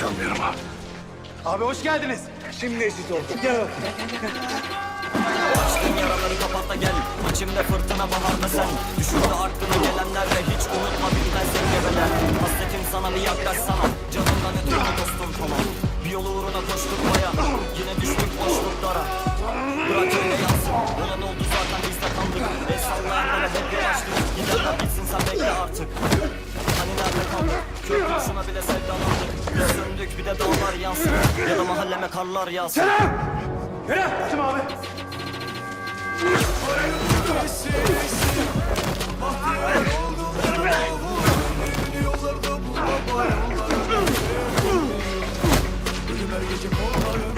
inanmıyorum abi. Abi hoş geldiniz. Şimdi eşit olduk. Gel. Açtığın yaraları kapat da gel. İçimde fırtına baharda sen. Düşürdü aklına gelenler ve hiç unutma bitmez engebeler Hasretim sana bir yaklaşsana Canımdan ötürü dostum tamam Bir yolu uğruna koştuk baya. Yine düştük boşluklara. Bırak öyle yansın Olan oldu zaten biz de kandık El sallayanlara hep yanaştık Gidenler gitsin sen bekle artık. Hani nerede kaldık Köprüsüne bile sevdalandık büyük bir de dağlar yansın Ya da mahalleme karlar yansın Selam! Selam! Kim abi? Ölüm her gece kollarım